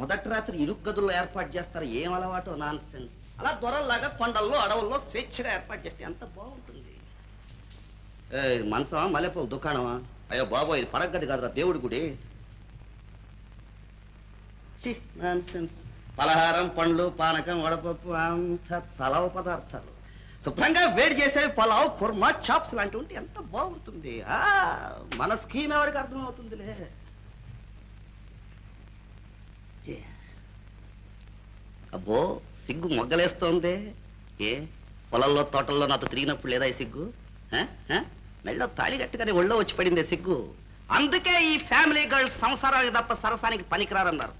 మొదటి రాత్రి ఇరుకు గదుల్లో ఏర్పాటు చేస్తారు? ఏం అలవాటు నాన్ సెన్స్ అలా దొరల్లాగా కొండల్లో అడవుల్లో స్వేచ్ఛగా ఏర్పాటు చేస్తే ఎంత బాగుంటుంది. మంచమా మల్లెపూల దుకాణమా? అయ్యో బాబో ఇది పడగది కాదురా దేవుడి గుడి. నాన్ సెన్స్ పలహారం పండ్లు పానకం వడపప్పు అంత తలవ పదార్థాలు. శుభ్రంగా వేడి చేసేవి పలావ్ కుర్మా చాప్స్ లాంటివి ఉంటే ఎంత బాగుంటుంది. ఆ మన స్కీమ్ ఎవరికి అర్థమవుతుందిలే? అబ్బో సిగ్గు మొగ్గలేస్తోంది. ఏ పొలంలో తోటల్లో నాతో తిరిగినప్పుడు లేదా ఈ సిగ్గు? మెళ్ళో తాళి కట్టుగానే ఒళ్ళో వచ్చి పడిందే సిగ్గు. అందుకే ఈ ఫ్యామిలీ గర్ల్స్ సంసారానికి తప్ప సరసానికి పనికిరారన్నారు.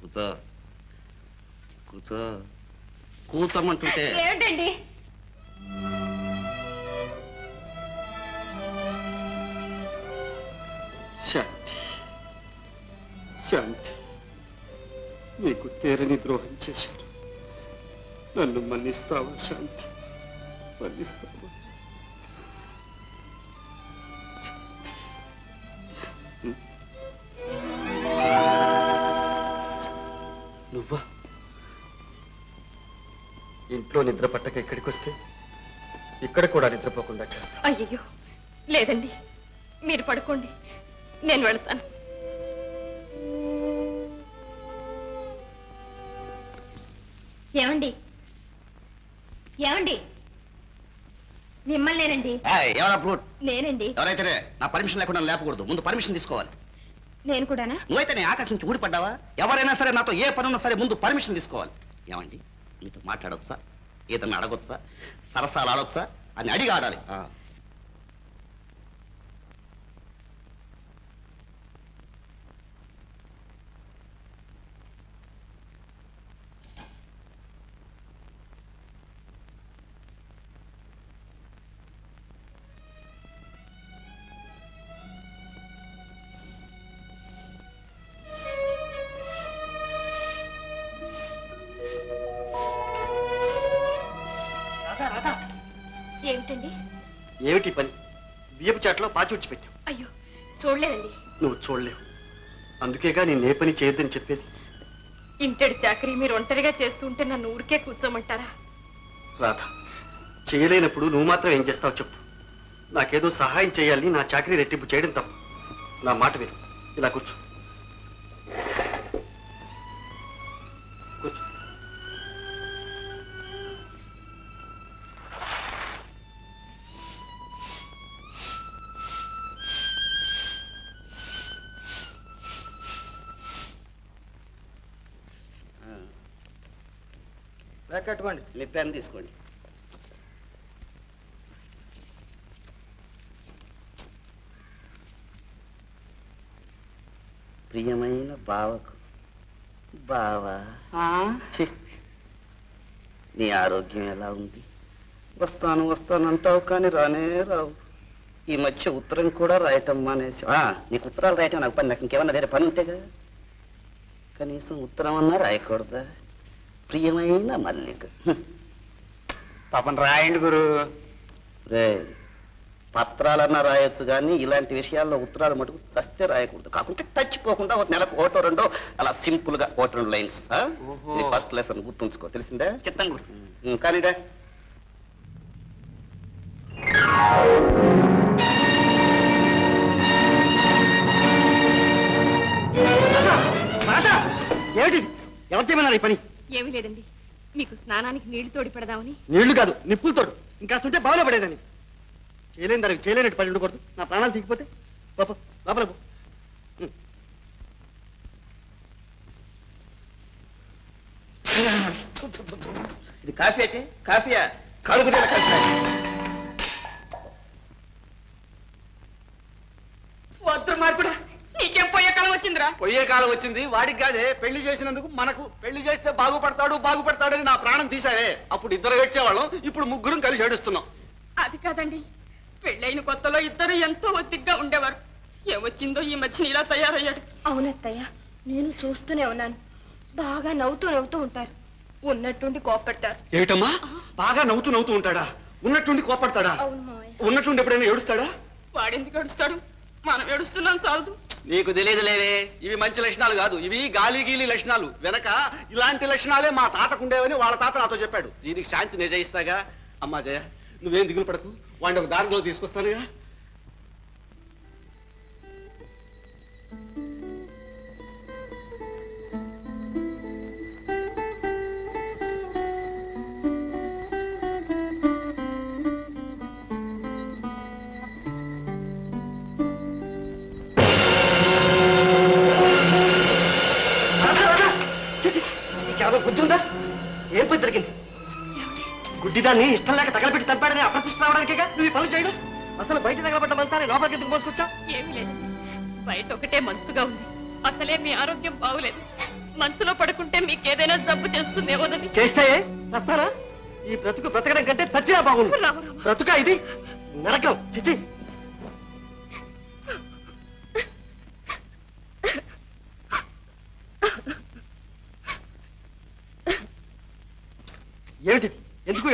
కూర్చో. కూర్చో. కూర్చోమంటుంటే. ఏమిటండి? శాంతి. శాంతి. నీకు తీరని ద్రోహం చేశాను నన్ను మన్నిస్తావా శాంతి? మన్నిస్తావా? నువ్వా? ఇంట్లో నిద్ర పట్టక ఇక్కడికి వస్తే ఇక్కడ కూడా నిద్రపోకుండా చేస్తా. అయ్యయ్యో లేదండి. మీరు పడుకోండి. నేను వెళ్తాను. ఏమండి? ఏమండి? మిమ్మల్నేనండి. ఏయ్, ఎవరా నేనండి. ఎవరైతేనే నా పర్మిషన్ లేకుండా లేపకూడదు. ముందు పర్మిషన్ తీసుకోవాలి. నేను కూడానా? నువ్వైతే ఆకాశం నుంచి ఊడిపడ్డావా? ఎవరైనా సరే నాతో ఏ పని ఉన్నా సరే ముందు పర్మిషన్ తీసుకోవాలి. ఏమండి? మీతో మాట్లాడొచ్చా? ఏదన్నా అడగొచ్చా? సరసాలు ఆడొచ్చా? అని అడిగి ఆడాలి. ఏమిటి పని? బియ్యపు చాట్లో పాచి పెట్టావు. అయ్యో చూడలేదండి. నువ్వు చూడలేవు. అందుకేగా నేను ఏ పని చేయొద్దని చెప్పేది? ఇంటడి చాకరీ మీరు ఒంటరిగా చేస్తుంటే నన్ను ఊరికే కూర్చోమంటారా? రాధ చేయలేనప్పుడు నువ్వు మాత్రం ఏం చేస్తావు చెప్పు. నాకేదో సహాయం చేయాలని నా చాకరీ రెట్టింపు చేయడం తప్పు. నా మాట విను. ఇలా కూర్చో. కట్టుకోండి. మీ పెన్ తీసుకోండి. ప్రియమైన బావకు. బావా. ఛీ. నీ ఆరోగ్యం ఎలా ఉంది? వస్తాను వస్తాను అంటావు కానీ రానే రావు. ఈ మధ్య ఉత్తరం కూడా రాయటం మానేసి ఆ, నీకు ఉత్తరాలు రాయటం నాకు పని నాకు ఇంకేమన్నా వేరే పని ఉంటేగా? కనీసం ఉత్తరం అన్నా రాయకూడదా? ప్రియమైన మల్లిక. పాపం రాయండి గురు. రే పత్రాలన్నా రాయొచ్చు కానీ ఇలాంటి విషయాల్లో ఉత్తరాలు మటుకు సత్య రాయకూడదు. కాకుంటే టచ్ పోకుండా ఒక నెలకు ఒకటో రెండో అలా సింపుల్గా ఒకటి రెండు లైన్స్. ఫస్ట్ లెసన్ గుర్తుంచుకో తెలిసిందా? చిత్తం గురు. ఉమ్, కానీరా. ఏమిటి? ఎవరు చేయమన్నారు ఈ పని? ఏమీ లేదండి. మీకు స్నానానికి నీళ్ళు తోడి పెడదామని నీళ్ళు కాదు నిప్పులు తోడు. ఇంకాస్తుంటే బాగా పడేదని చేయలేని దానికి చేయలేనట్టు పని ఉండకూడదు. నా ప్రాణాలు దిగిపోతే పాప లోపల. ఇది కాఫీ అయితే కాఫీయా? కడుపు నీళ్ళ కాఫీ వద్దు మార్పుడా నీకేం పోయే కాలం వచ్చిందిరా పోయే కాలం వచ్చింది వాడికి కాదే పెళ్ళి చేసినందుకు మనకు పెళ్ళి చేస్తే బాగుపడతాడు బాగుపడతాడని నా ప్రాణం తీసావే అప్పుడు ఇద్దరు వచ్చేవాళ్ళం ఇప్పుడు ముగ్గురం కలిసి ఏడుస్తున్నాం. అది కాదండి పెళ్ళైన కొత్తలో ఇద్దరు ఎంతో ఒత్తిగ్గా ఉండేవారు. ఏమొచ్చిందో ఈ మధ్యన ఇలా తయారయ్యాడు అవునత్తయ్య నేను చూస్తూనే ఉన్నాను. బాగా నవ్వుతూ నవ్వుతూ ఉంటారు. ఉన్నట్టుండి కోపడతారు ఏమిటమ్మా? బాగా నవ్వుతూ నవ్వుతూ ఉంటాడా? ఉన్నట్టుండి కోపడతాడా అవును మావయ్య. ఉన్నట్టుండి ఎప్పుడైనా ఏడుస్తాడా? వాడెందుకు ఏడుస్తాడు? మనం ఏడుస్తున్నాం చాలదు. నీకు తెలియదులేవే ఇవి మంచి లక్షణాలు కాదు. ఇవి గాలి గీలి లక్షణాలు. వెనక ఇలాంటి లక్షణాలే మా తాతకుండేవని వాళ్ళ తాత నాతో చెప్పాడు. దీనికి శాంతి నిజయిస్తాగా అమ్మా జయ నువ్వేం దిగులు పడకు. వాడిని ఒక దారిలో తీసుకొస్తానుగా. నీకేమైనా బుద్ధి ఉందా ఏం పని జరిగింది గుడ్డిదాన్ని ఇష్టం లేక తగలబెట్టి చంపాడని అప్రతిష్ట రావడానికేగా? నువ్వు ఈ పనులు చేయడం? అసలు బయట తగలబడ్డ మంచాన్ని లోపలికి ఎందుకు మోసుకొచ్చా ఏమీ లేదు బయట ఒకటే మంచుగా ఉంది. అసలే మీ ఆరోగ్యం బాగులేదు. మనసులో పడుకుంటే మీకు ఏదైనా జబ్బు చేస్తుందేమోనని. చేస్తే చస్తారా ఈ బ్రతుకు బ్రతకడం కంటే చచ్చినా బాగుంది. బ్రతుక ఇది? నరకం. చిచ్చి.